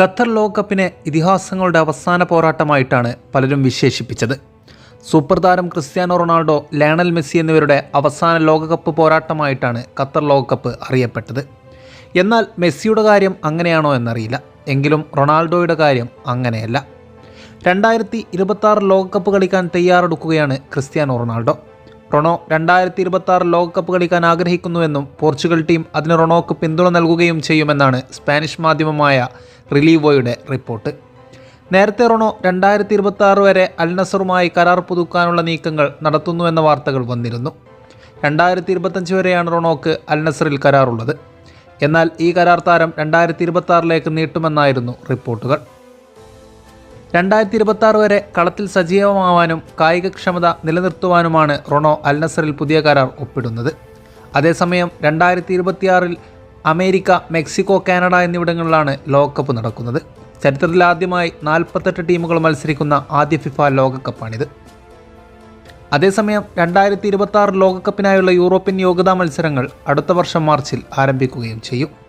Qatar ലോകകപ്പിനെ ഇതിഹാസങ്ങളുടെ അവസാന പോരാട്ടമായിട്ടാണ് പലരും വിശേഷിപ്പിച്ചത്. സൂപ്പർ താരം ക്രിസ്ത്യാനോ റൊണാൾഡോ ലയണൽ മെസ്സി എന്നിവരുടെ അവസാന ലോകകപ്പ് പോരാട്ടമായിട്ടാണ് ഖത്തർ ലോകകപ്പ് അറിയപ്പെട്ടത്. എന്നാൽ മെസ്സിയുടെ കാര്യം അങ്ങനെയാണോ എന്നറിയില്ല. എങ്കിലും റൊണാൾഡോയുടെ കാര്യം അങ്ങനെയല്ല. രണ്ടായിരത്തി ഇരുപത്തി ലോകകപ്പ് കളിക്കാൻ തയ്യാറെടുക്കുകയാണ് ക്രിസ്ത്യാനോ റൊണാൾഡോ. റൊണോ രണ്ടായിരത്തി ഇരുപത്തി ആറ് ലോകകപ്പ് കളിക്കാൻ ആഗ്രഹിക്കുന്നുവെന്നും പോർച്ചുഗൽ ടീം അതിന് റൊണോക്ക് പിന്തുണ നൽകുകയും ചെയ്യുമെന്നാണ് സ്പാനിഷ് മാധ്യമമായ റിലീവോയുടെ റിപ്പോർട്ട്. നേരത്തെ റൊണോ രണ്ടായിരത്തി ഇരുപത്തി ആറ് വരെ അൽനസറുമായി കരാർ പുതുക്കാനുള്ള നീക്കങ്ങൾ നടത്തുന്നുവെന്ന വാർത്തകൾ വന്നിരുന്നു. രണ്ടായിരത്തി ഇരുപത്തഞ്ച് വരെയാണ് റൊണോക്ക് അൽനസറിൽ കരാറുള്ളത്. എന്നാൽ ഈ കരാർ താരം രണ്ടായിരത്തി ഇരുപത്തി ആറിലേക്ക് നീട്ടുമെന്നായിരുന്നു റിപ്പോർട്ടുകൾ. രണ്ടായിരത്തി ഇരുപത്തി ആറ് വരെ കളത്തിൽ സജീവമാവാനും കായികക്ഷമത നിലനിർത്തുവാനുമാണ് റൊണോ അൽനസറിൽ പുതിയ കരാർ ഒപ്പിടുന്നത്. അതേസമയം രണ്ടായിരത്തി ഇരുപത്തിയാറിൽ അമേരിക്ക മെക്സിക്കോ കാനഡ എന്നിവിടങ്ങളിലാണ് ലോകകപ്പ് നടക്കുന്നത്. ചരിത്രത്തിൽ ആദ്യമായി നാൽപ്പത്തെട്ട് ടീമുകൾ മത്സരിക്കുന്ന ആദ്യ ഫിഫ ലോകകപ്പാണിത്. അതേസമയം രണ്ടായിരത്തി ഇരുപത്തി ലോകകപ്പിനായുള്ള യൂറോപ്യൻ യോഗ്യതാ മത്സരങ്ങൾ അടുത്ത വർഷം മാർച്ചിൽ ആരംഭിക്കുകയും ചെയ്യും.